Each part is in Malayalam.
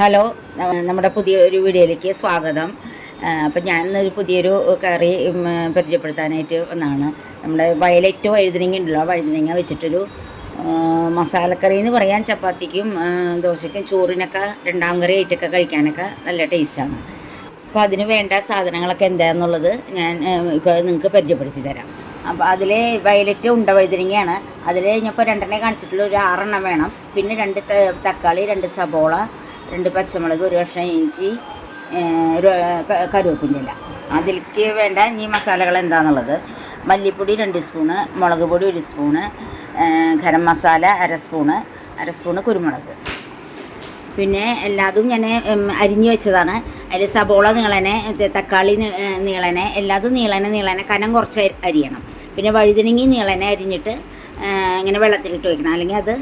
ഹലോ നമ്മുടെ പുതിയൊരു വീഡിയോയിലേക്ക് സ്വാഗതം. അപ്പം ഞാൻ ഇന്നൊരു പുതിയൊരു കറി പരിചയപ്പെടുത്താനായിട്ട് വന്നതാണ് നമ്മുടെ വയലറ്റ് വഴുതനങ്ങ ഉണ്ടല്ലോ വഴുതനങ്ങ വെച്ചിട്ടൊരു മസാലക്കറി എന്ന് പറയാൻ ചപ്പാത്തിക്കും ദോശയ്ക്കും ചോറിനൊക്കെ രണ്ടാം കറി ആയിട്ടൊക്കെ കഴിക്കാനൊക്കെ നല്ല ടേസ്റ്റാണ്. അപ്പോൾ അതിന് വേണ്ട സാധനങ്ങളൊക്കെ എന്താണെന്നുള്ളത് ഞാൻ ഇപ്പോൾ നിങ്ങൾക്ക് പരിചയപ്പെടുത്തി തരാം. അപ്പോൾ അതിൽ വയലറ്റ് ഉണ്ട വഴുതനങ്ങയാണ്. അതിൽ ഇപ്പോൾ രണ്ടെണ്ണേ കാണിച്ചിട്ടുള്ള. ഒരു ആറെണ്ണം വേണം. പിന്നെ രണ്ട് തക്കാളി രണ്ട് സബോള രണ്ട് പച്ചമുളക് ഒരു കഷ്ണം ഇഞ്ചി ഒരു കരുവേപ്പിന്റെ ഇല. അതിലേക്ക് വേണ്ട ഈ മസാലകൾ എന്താണെന്നുള്ളത് മല്ലിപ്പൊടി രണ്ട് സ്പൂണ് മുളക് പൊടി ഒരു സ്പൂണ് ഗരം മസാല അര സ്പൂണ് അര സ്പൂണ് കുരുമുളക്. പിന്നെ എല്ലാതും ഞാൻ അരിഞ്ഞ് വെച്ചതാണ്. അതിൽ സബോള നീളനെ തക്കാളി നീളനെ എല്ലാതും നീളനെ നീളനെ കനം കുറച്ച് അരിയണം. പിന്നെ വഴുതനങ്ങി നീളനെ അരിഞ്ഞിട്ട് ഇങ്ങനെ വെള്ളത്തിലിട്ട് വെക്കണം. അല്ലെങ്കിൽ അത്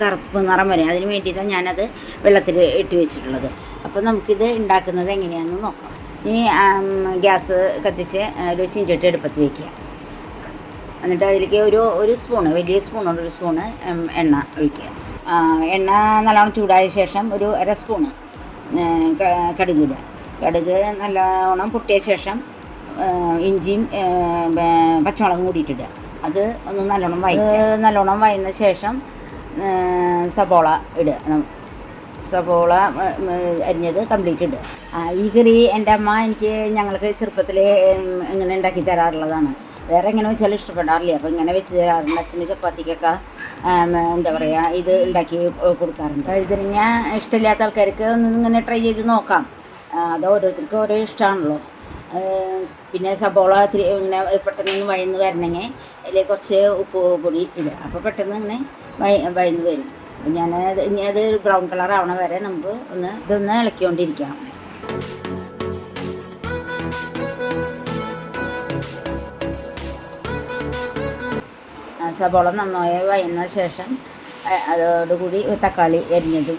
കറുപ്പ് നിറം വരും. അതിന് വേണ്ടിയിട്ടാണ് ഞാനത് വെള്ളത്തിൽ ഇട്ട് വെച്ചിട്ടുള്ളത്. അപ്പോൾ നമുക്കിത് ഉണ്ടാക്കുന്നത് എങ്ങനെയാണെന്ന് നോക്കാം. ഇനി ഗ്യാസ് കത്തിച്ച് ഒരു ചിഞ്ചട്ടി എടുപ്പത്ത് വയ്ക്കുക എന്നിട്ട് അതിലേക്ക് ഒരു ഒരു സ്പൂണ് വലിയ സ്പൂണോട് ഒരു സ്പൂണ് എണ്ണ ഒഴിക്കുക. എണ്ണ നല്ലോണം ചൂടായ ശേഷം ഒരു അര സ്പൂണ് കടുക് കടുക് നല്ലോണം പൊട്ടിയ ശേഷം ഇഞ്ചിയും പച്ചമുളകും കൂടിയിട്ടിടുക അത് ഒന്ന് നല്ലോണം വയ നല്ലോണം വയന്ന ശേഷം സബോള ഇടുക. സബോള അരിഞ്ഞത് കംപ്ലീറ്റ് ഇടുക. ഈ കറി എന്റെ അമ്മ എനിക്ക് ഞങ്ങൾക്ക് ചെറുപ്പത്തിൽ ഇങ്ങനെ ഉണ്ടാക്കി തരാറുള്ളതാണ്. വേറെ എങ്ങനെ വെച്ചാലും ഇഷ്ടപ്പെടാറില്ല. അപ്പോൾ ഇങ്ങനെ വെച്ച് തരാറുണ്ട്. അച്ഛന്റെ ചപ്പാത്തിക്കൊക്കെ എന്താ പറയുക ഇത് ഉണ്ടാക്കി കൊടുക്കാറുണ്ട്. വഴുതനങ്ങ ഇഷ്ടമില്ലാത്ത ആൾക്കാർക്ക് ഒന്ന് ഇങ്ങനെ ട്രൈ ചെയ്ത് നോക്കാം. അത് ഓരോരുത്തർക്കും ഓരോ ഇഷ്ടമാണല്ലോ. പിന്നെ സബോള ഇങ്ങനെ പെട്ടെന്ന് വയന്ന് വരണമെങ്കിൽ അതിൽ കുറച്ച് ഉപ്പ് പൊടി ഇടുക. അപ്പോൾ പെട്ടെന്ന് ഇങ്ങനെ വയ വയന്ന് വരും. അപ്പം ഞാൻ ഇനി അത് ബ്രൗൺ കളർ ആവണ വരെ നമുക്ക് ഒന്ന് ഇതൊന്ന് ഇളക്കിക്കൊണ്ടിരിക്കാം. സബോള നന്നായി വയന്ന ശേഷം അതോടുകൂടി തക്കാളി എരിഞ്ഞതും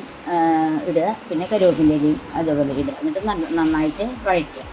ഇടുക. പിന്നെ കരുവേപ്പിന്റെ ഇലയും അതുപോലെ ഇടുക. എന്നിട്ട് നന്നായിട്ട് വഴറ്റുക.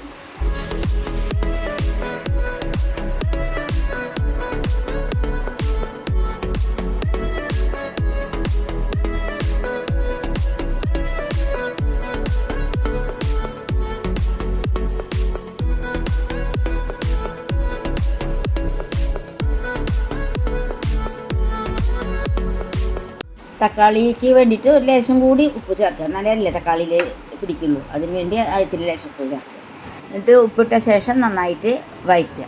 തക്കാളിക്ക് വേണ്ടിയിട്ട് ഒരു ലേശം കൂടി ഉപ്പ് ചേർക്കുക. എന്നാലേ അല്ലേ തക്കാളിയിൽ പിടിക്കുള്ളൂ. അതിന് വേണ്ടി അതിൽ ലേശം ഉപ്പ് ചേർക്കുക. എന്നിട്ട് ഉപ്പിട്ട ശേഷം നന്നായിട്ട് വഴറ്റുക.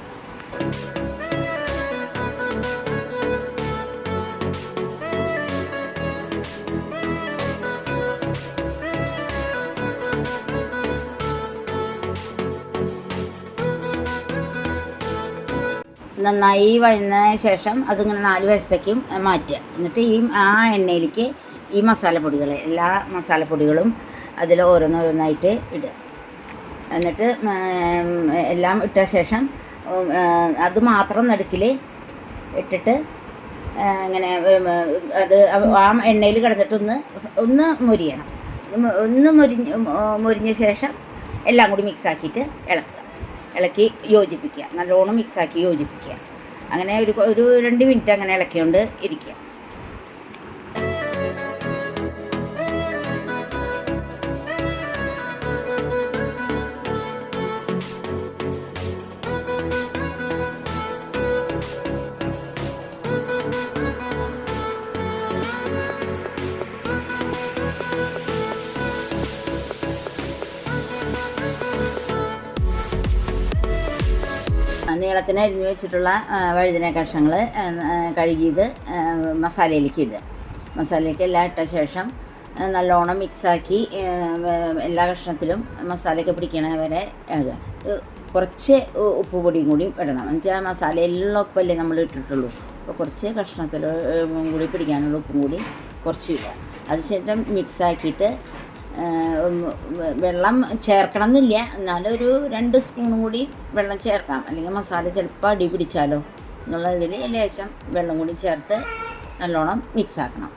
നന്നായി വന്നതിന് ശേഷം അതിങ്ങനെ നാല് വശത്തേക്കും മാറ്റുക. എന്നിട്ട് ഈ ആ എണ്ണയിലേക്ക് ഈ മസാലപ്പൊടികൾ എല്ലാ മസാലപ്പൊടികളും അതിൽ ഓരോന്നോരോന്നായിട്ട് ഇടുക. എന്നിട്ട് എല്ലാം ഇട്ട ശേഷം അത് മാത്രം നടുക്കിൽ ഇട്ടിട്ട് ഇങ്ങനെ അത് ആ എണ്ണയിൽ കിടന്നിട്ടൊന്ന് ഒന്ന് മുരിയണം. ഒന്ന് മുരിഞ്ഞ മൊരിഞ്ഞ ശേഷം എല്ലാം കൂടി മിക്സാക്കിയിട്ട് ഇളക്കുക. ഇളക്കി യോജിപ്പിക്കുക. നല്ലോണം മിക്സാക്കി യോജിപ്പിക്കുക. അങ്ങനെ ഒരു ഒരു രണ്ട് മിനിറ്റ് അങ്ങനെ ഇളക്കിക്കൊണ്ട് ഇരിക്കുക. നീളത്തിന് അരിഞ്ഞു വെച്ചിട്ടുള്ള വഴുതിന കഷ്ണങ്ങൾ കഴുകിയത് മസാലയിലേക്ക് ഇടുക. മസാലയിലേക്ക് എല്ലാം ഇട്ട ശേഷം നല്ലോണം മിക്സാക്കി എല്ലാ കഷ്ണത്തിലും മസാലയൊക്കെ പിടിക്കണ വരെ ഇടുക കുറച്ച് ഉപ്പ് പൊടിയും കൂടി ഇടണം. എന്നുവെച്ചാൽ മസാലയിലുള്ള ഉപ്പല്ലേ നമ്മൾ ഇട്ടിട്ടുള്ളൂ. അപ്പോൾ കുറച്ച് കഷ്ണത്തിൽ കൂടി പിടിക്കാനുള്ള ഉപ്പും കൂടി കുറച്ച് ഇടുക. അതിനുശേഷം മിക്സാക്കിയിട്ട് ഉം, വെ- വെള്ളം ചേർക്കണം എന്നില്ല എന്നാലും ഒരു രണ്ട് സ്പൂണും കൂടി വെള്ളം ചേർക്കാം. അല്ലെങ്കിൽ മസാല ചിലപ്പോൾ അടി പിടിച്ചാലോ. എന്നുള്ളതിൽ ലേശം വെള്ളം കൂടി ചേർത്ത് നല്ലോണം മിക്സ് ആക്കണം.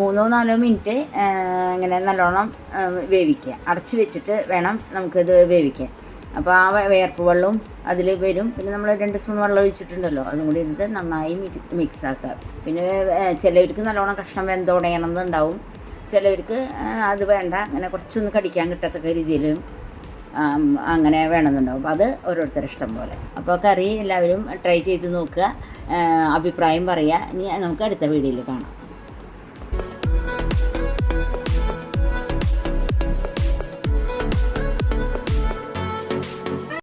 മൂന്നോ നാലോ മിനിറ്റ് ഇങ്ങനെ നല്ലോണം വേവിക്കുക. അടച്ച് വെച്ചിട്ട് വേണം നമുക്കിത് വേവിക്കാൻ. അപ്പോൾ ആ വേർപ്പ് വെള്ളവും അതിൽ വരും. പിന്നെ നമ്മൾ രണ്ട് സ്പൂൺ വെള്ളം ഒഴിച്ചിട്ടുണ്ടല്ലോ അതും കൂടി ഇത് നന്നായി മിക്സ് ആക്കുക പിന്നെ ചിലവർക്ക് നല്ലോണം കഷ്ണം വെന്തോടയണം എന്നുണ്ടാവും ചിലവർക്ക് അത് വേണ്ട അങ്ങനെ കുറച്ചൊന്ന് കടിക്കാൻ കിട്ടത്തക്ക രീതിയിലും അങ്ങനെ വേണമെന്നുണ്ടാവും. അപ്പോൾ അത് ഓരോരുത്തരുടെ ഇഷ്ടം പോലെ. അപ്പോൾ കറി എല്ലാവരും ട്രൈ ചെയ്ത് നോക്കുക അഭിപ്രായം പറയുക. ഇനി നമുക്ക് അടുത്ത വീഡിയോയിൽ കാണാം.